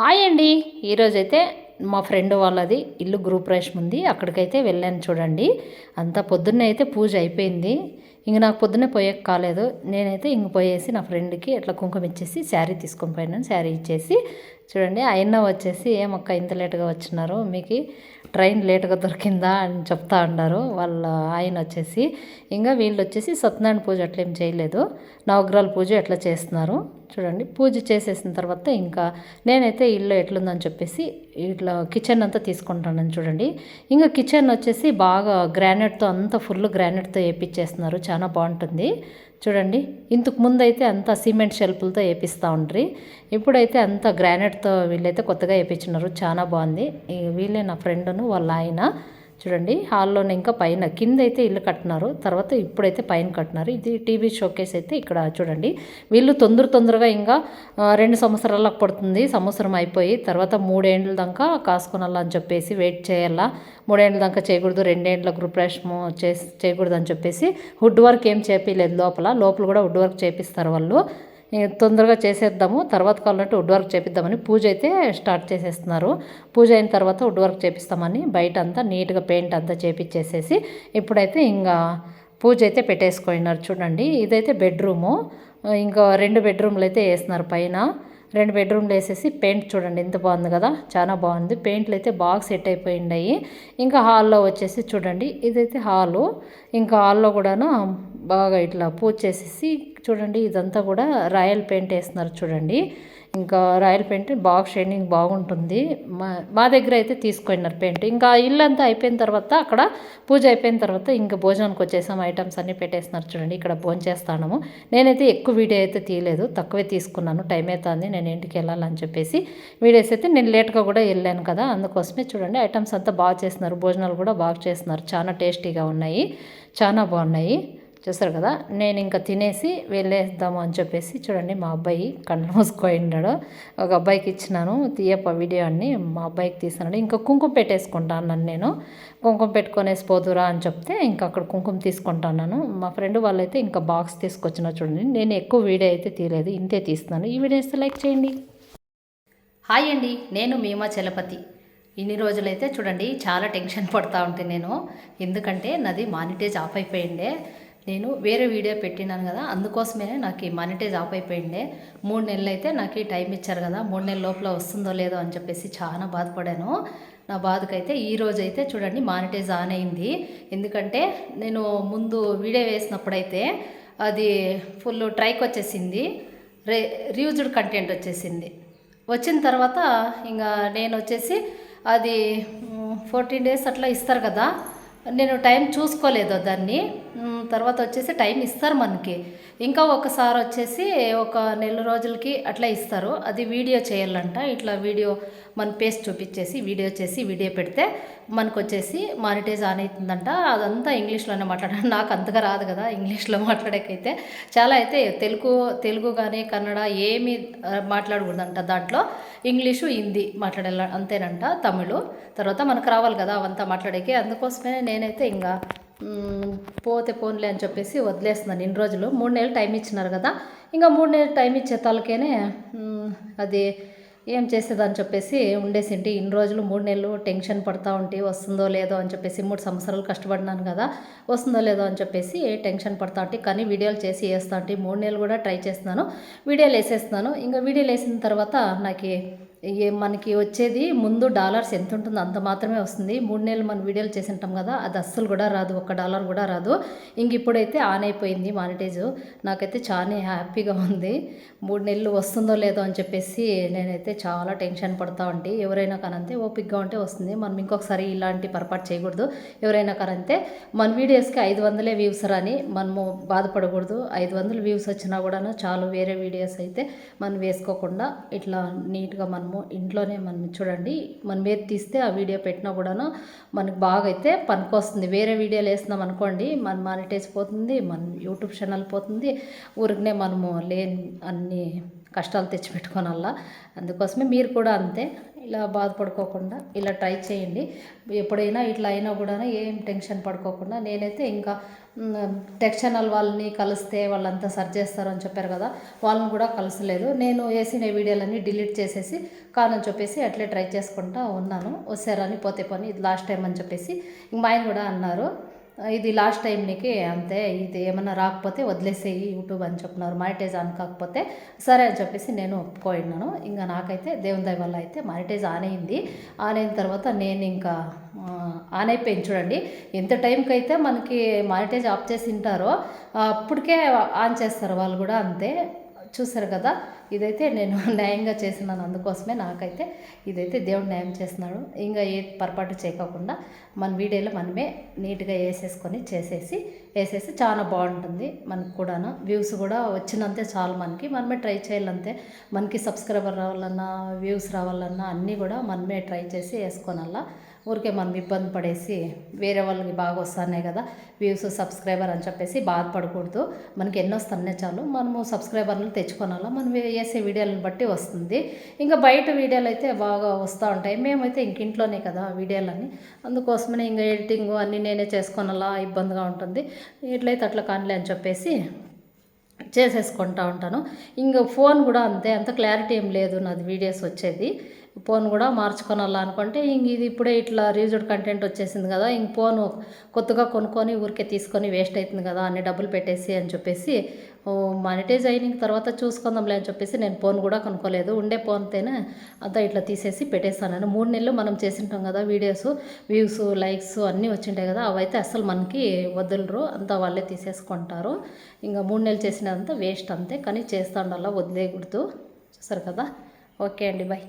Hi అండి. ఈరోజైతే మా ఫ్రెండ్ వాళ్ళది ఇల్లు గ్రూప్ రేషన్ ఉంది. అక్కడికైతే వెళ్ళాను చూడండి. అంతా పొద్దున్నే అయితే పూజ అయిపోయింది. ఇంక నాకు పొద్దున్నే పోయేకి కాలేదు. నేనైతే ఇంక పోయేసి నా ఫ్రెండ్కి ఇట్లా కుంకుమ ఇచ్చేసి శారీ తీసుకొని పోయినాను. శారీ ఇచ్చేసి చూడండి ఆయన వచ్చేసి ఏమక్క ఇంత లేటుగా వచ్చినారు? మీకు ట్రైన్ లేటుగా దొరికిందా? అని చెప్తా ఉన్నారు వాళ్ళ ఆయన వచ్చేసి ఇంకా వీళ్ళు వచ్చేసి సత్యనారాయణ పూజ అట్లేం చేయలేదు. నవగ్రహాల పూజ ఎట్లా చేస్తున్నారు? చూడండి పూజ చేసేసిన తర్వాత ఇంకా నేనైతే ఇల్లు ఎట్లుందని చెప్పేసి ఇట్లా కిచెన్ అంతా తీసుకుంటానని చూడండి. ఇంకా కిచెన్ వచ్చేసి బాగా గ్రానైట్తో అంతా ఫుల్ గ్రానైట్తో వేపించేస్తున్నారు చాలా బాగుంటుంది. చూడండి ఇంతకు ముందు అయితే అంతా సిమెంట్ షెల్పులతో వేపిస్తూ ఉండ్రి. ఇప్పుడైతే అంత గ్రానైట్తో వీళ్ళైతే కొత్తగా వేయించినారు చాలా బాగుంది. వీళ్ళే నా ఫ్రెండ్ను వాళ్ళ ఆయన. చూడండి హాల్లోనే ఇంకా పైన కింద అయితే ఇల్లు కట్టినారు తర్వాత ఇప్పుడైతే పైన కట్టినారు. ఇది టీవీ షోకేస్ అయితే ఇక్కడ చూడండి. వీళ్ళు తొందర తొందరగా ఇంకా రెండు సంవత్సరాలకు పడుతుంది సంవత్సరం అయిపోయి తర్వాత మూడేండ్ల దాకా కాసుకొనాలా అని చెప్పేసి వెయిట్ చేయాలా. మూడేండ్ల దాకా చేయకూడదు రెండేండ్ల గృహప్రవేశము చేసి చేయకూడదు అని చెప్పేసి వుడ్ వర్క్ ఏం చేపించలేదు లోపల లోపల కూడా వుడ్ వర్క్ చేపిస్తారు వాళ్ళు. తొందరగా చేసేద్దాము. తర్వాత కావాలంటే వుడ్ వర్క్ చేపిద్దామని పూజ అయితే స్టార్ట్ చేసేస్తున్నారు. పూజ అయిన తర్వాత వుడ్ వర్క్ చేపిస్తామని బయట అంతా నీట్గా పెయింట్ అంతా చేపించేసేసి ఇప్పుడైతే ఇంకా పూజ అయితే పెట్టేసుకున్నారు చూడండి. ఇదైతే బెడ్రూము. ఇంకా రెండు బెడ్రూమ్లు అయితే వేస్తున్నారు పైన. రెండు బెడ్రూమ్లు వేసేసి పెయింట్ చూడండి ఎంత బాగుంది కదా. చాలా బాగుంది. పెయింట్లు అయితే బాగా సెట్ అయిపోయిండాయి. ఇంకా హాల్లో వచ్చేసి చూడండి. ఇదైతే హాలు. ఇంకా హాల్లో కూడాను బాగా ఇట్లా పూజ చేసేసి చూడండి ఇదంతా కూడా రాయల్ పెయింట్ వేస్తున్నారు చూడండి. ఇంకా రాయల్ పెయింట్ బాగా షైనింగ్ బాగుంటుంది. మా మా దగ్గర అయితే తీసుకున్నారు పెయింట్. ఇంకా ఇల్లు అంతా అయిపోయిన తర్వాత అక్కడ పూజ అయిపోయిన తర్వాత ఇంకా భోజనానికి వచ్చేసాం. ఐటమ్స్ అన్నీ పెట్టేస్తున్నారు చూడండి. ఇక్కడ భోజనం చేస్తాము నేనైతే ఎక్కువ వీడియో అయితే తీయలేదు. తక్కువే తీసుకున్నాను. టైం అవుతుంది. నేను ఇంటికి వెళ్ళాలని చెప్పేసి వీడియోస్ అయితే నేను లేట్గా కూడా వెళ్ళాను కదా. అందుకోసమే చూడండి. ఐటమ్స్ అంతా బాగా చేస్తున్నారు. భోజనాలు కూడా బాగా చేస్తున్నారు. చాలా టేస్టీగా ఉన్నాయి. చాలా బాగున్నాయి. చూస్తారు కదా నేను ఇంకా తినేసి వెళ్ళేద్దాము అని చెప్పేసి చూడండి మా అబ్బాయి కళ్ళు మూసుకుపోయినాడు ఒక అబ్బాయికి ఇచ్చినాను తీయప్ప వీడియో అన్నీ మా అబ్బాయికి తీసినాడు. ఇంకా కుంకుమ పెట్టేసుకుంటాను నేను. కుంకుమ పెట్టుకొనేసి పోదురా అని చెప్తే ఇంకా అక్కడ కుంకుమ తీసుకుంటాను మా ఫ్రెండ్ వాళ్ళైతే ఇంకా బాక్స్ తీసుకొచ్చిన చూడండి. నేను ఎక్కువ వీడియో అయితే తీయలేదు ఇంతే తీస్తున్నాను. ఈ వీడియో లైక్ చేయండి. హాయ్ అండి నేను మీమా చలపతి. ఇన్ని రోజులైతే చూడండి చాలా టెన్షన్ పడతా ఉంటే నేను. ఎందుకంటే నాది మానిటైజ్ ఆఫ్ అయిపోయిండే. నేను వేరే వీడియో పెట్టినాను కదా అందుకోసమే నాకు ఈ మానిటైజ్ ఆఫ్ అయిపోయిండే మూడు నెలలు అయితే నాకు ఈ టైం ఇచ్చారు కదా మూడు నెలల లోపల వస్తుందో లేదో అని చెప్పేసి చాలా బాధపడాను. నా బాధకైతే ఈ రోజు అయితే చూడండి మానిటైజ్ ఆన్ అయింది. ఎందుకంటే నేను ముందు వీడియో వేసినప్పుడైతే అది ఫుల్ ట్రైక్ వచ్చేసింది రే రియూజ్డ్ కంటెంట్ వచ్చేసింది. వచ్చిన తర్వాత ఇంకా నేను వచ్చేసి అది ఫోర్టీన్ డేస్ అట్లా ఇస్తారు కదా నేను టైం చూసుకోలేదు దాన్ని. తర్వాత వచ్చేసి టైం ఇస్తారు మనకి. ఇంకా ఒకసారి వచ్చేసి ఒక నెల రోజులకి అట్లా ఇస్తారు. అది వీడియో చేయాలంట. ఇట్లా వీడియో మన పేస్ట్ చూపించేసి వీడియో చేసి వీడియో పెడితే మనకు వచ్చేసి మానిటైజ్ ఆన్ అవుతుందంట. అదంతా ఇంగ్లీష్లోనే మాట్లాడాలి నాకు అంతగా రాదు కదా ఇంగ్లీష్లో మాట్లాడేకైతే. చాలా అయితే తెలుగు తెలుగు కానీ కన్నడ ఏమి మాట్లాడకూడదంట దాంట్లో. ఇంగ్లీషు హిందీ మాట్లాడాల అంతేనంట. తమిళ్. తర్వాత మనకు రావాలి కదా అవంతా మాట్లాడేకి. అందుకోసమే నేనైతే ఇంకా పోతే పోన్లే అని చెప్పేసి వదిలేస్తున్నాను. ఇన్ని రోజులు. మూడు నెలలు టైం ఇచ్చినారు కదా. ఇంకా మూడు నెలలు టైం ఇచ్చే తలకేనే అది ఏం చేసేదని చెప్పేసి ఉండేసింటి. ఇన్ని రోజులు మూడు నెలలు టెన్షన్ పడతా ఉంటే వస్తుందో లేదో అని చెప్పేసి మూడు సంవత్సరాలు కష్టపడినాను కదా. వస్తుందో లేదో అని చెప్పేసి టెన్షన్ పడతా ఉంటే. కానీ వీడియోలు చేసి వేస్తా ఉంటే. మూడు నెలలు కూడా ట్రై చేస్తున్నాను. వీడియోలు వేసేస్తున్నాను. ఇంకా వీడియోలు వేసిన తర్వాత నాకు మనకి వచ్చేది ముందు డాలర్స్ ఎంత ఉంటుందో అంత మాత్రమే వస్తుంది. మూడు నెలలు మనం వీడియోలు చేసి ఉంటాం కదా అది అస్సలు కూడా రాదు. ఒక్క డాలర్ కూడా రాదు. ఇంక ఇప్పుడైతే ఆన్ అయిపోయింది మానిటైజ్. నాకైతే చాలా హ్యాపీగా ఉంది. మూడు నెలలు వస్తుందో లేదో అని చెప్పేసి నేనైతే చాలా టెన్షన్ పడతా ఉంటే. ఎవరైనా కానంతే ఓపిక్గా ఉంటే వస్తుంది. మనం ఇంకొకసారి ఇలాంటి పొరపాటు చేయకూడదు. ఎవరైనా కానంతే మన వీడియోస్కి ఐదు వందలే వ్యూస్ రాని మనము బాధపడకూడదు. ఐదు వందలు వ్యూస్ వచ్చినా కూడాను చాలు వేరే వీడియోస్ అయితే మనం వేసుకోకుండా ఇట్లా నీట్గా మనం మనము ఇంట్లోనే మనం చూడండి మనం ఏది తీస్తే ఆ వీడియో పెట్టినా కూడాను మనకు బాగా అయితే పనికొస్తుంది. వేరే వీడియోలు వేస్తున్నాం అనుకోండి మన మానిటైజ్ పోతుంది మన యూట్యూబ్ ఛానల్ పోతుంది ఊరికనే మనము లేని అన్ని కష్టాలు తెచ్చిపెట్టుకోనల్లా. అందుకోసమే మీరు కూడా అంతే. ఇలా బాధపడుకోకుండా ఇలా ట్రై చేయండి. ఎప్పుడైనా ఇట్లా అయినా కూడా ఏం టెన్షన్ పడుకోకుండా నేనైతే ఇంకా టెక్షనల్ వాళ్ళని కలిస్తే వాళ్ళంతా సర్చ్ చేస్తారు అని చెప్పారు కదా వాళ్ళని కూడా కలసలేదు. నేను వేసిన వీడియోలన్నీ డిలీట్ చేసేసి కానని చెప్పేసి అట్లే ట్రై చేసుకుంటా ఉన్నాను. వస్తారని పోతే పని ఇది లాస్ట్ టైం అని చెప్పేసి ఇంక మా ఆయన కూడా అన్నారు. ఇది లాస్ట్ టైం నీకు అంతే ఇది ఏమన్నా రాకపోతే వదిలేసేయి యూట్యూబ్ అని చెప్పినారు. మానిటైజ్ ఆన్ కాకపోతే సరే అని చెప్పేసి నేను ఒప్పుకోయినాను. ఇంకా నాకైతే దేవుని దయ వల్ల అయితే మానిటైజ్ ఆన్ అయింది. ఆన్ అయిన తర్వాత నేను ఇంకా ఆన్ అయిపోయింది చూడండి. ఎంత టైంకి అయితే మనకి మానిటైజ్ ఆఫ్ చేసి ఉంటారో అప్పటికే ఆన్ చేస్తారు వాళ్ళు కూడా అంతే. చూసారు కదా? ఇదైతే నేను న్యాయంగా చేసినాను. అందుకోసమే నాకైతే ఇదైతే దేవుడు న్యాయం చేస్తున్నాడు. ఇంకా ఏ పొరపాటు చేయకోకుండా మన వీడియోలో మనమే నీట్గా వేసేసుకొని చేసేసి వేసేసి చాలా బాగుంటుంది మనకు కూడాను. వ్యూస్ కూడా వచ్చినంతే చాలు మనకి. మనమే ట్రై చేయాలంతే. మనకి సబ్స్క్రైబర్ రావాలన్నా వ్యూస్ రావాలన్నా అన్నీ కూడా మనమే ట్రై చేసి వేసుకోనల్లా. ఊరికే మనం ఇబ్బంది పడేసి వేరే వాళ్ళకి బాగా వస్తున్నాయి కదా వ్యూస్ సబ్స్క్రైబర్ అని చెప్పేసి బాధపడకూడదు. మనకి ఎన్ని వస్తున్నాయి చాలు. మనము సబ్స్క్రైబర్లు తెచ్చుకోనాలా? మనం వేసే వీడియోలను బట్టి వస్తుంది. ఇంకా బయట వీడియోలు అయితే బాగా వస్తూ ఉంటాయి. మేమైతే ఇంక ఇంట్లోనే కదా వీడియోలన్నీ. అందుకోసమనే ఇంకా ఎడిటింగ్ అన్నీ నేనే చేసుకోనాలా? ఇబ్బందిగా ఉంటుంది. ఎట్లయితే అట్లా కానిలే అని చెప్పేసి చేసేసుకుంటా ఉంటాను. ఇంకా ఫోన్ కూడా అంతే. అంత క్లారిటీ ఏం లేదు నాది వీడియోస్ వచ్చేది. ఫోన్ కూడా మార్చుకోనాలా అనుకుంటే ఇంక ఇది ఇప్పుడే ఇట్లా రీజుడ్ కంటెంట్ వచ్చేసింది కదా ఇంక ఫోన్ కొత్తగా కొనుక్కొని ఊరికే తీసుకొని వేస్ట్ అవుతుంది కదా అన్ని డబ్బులు పెట్టేసి అని చెప్పేసి మానిటైజ్ అయిన తర్వాత చూసుకుందాంలే అని చెప్పేసి నేను ఫోన్ కూడా కొనుక్కోలేదు. ఉండే ఫోన్తోనే అంతా ఇట్లా తీసేసి పెట్టేస్తాను. మూడు నెలలు మనం చేసింటాం కదా వీడియోస్ వ్యూస్ లైక్స్ అన్నీ వచ్చింటాయి కదా అవైతే అసలు మనకి వదలరు. అంతా వాళ్ళే తీసేసుకుంటారు. ఇంకా మూడు నెలలు చేసినదంతా వేస్ట్ అంతే కానీ చేస్తాండల్లా వదిలేకూడదు చూసారు కదా? ఓకే అండి బాయ్.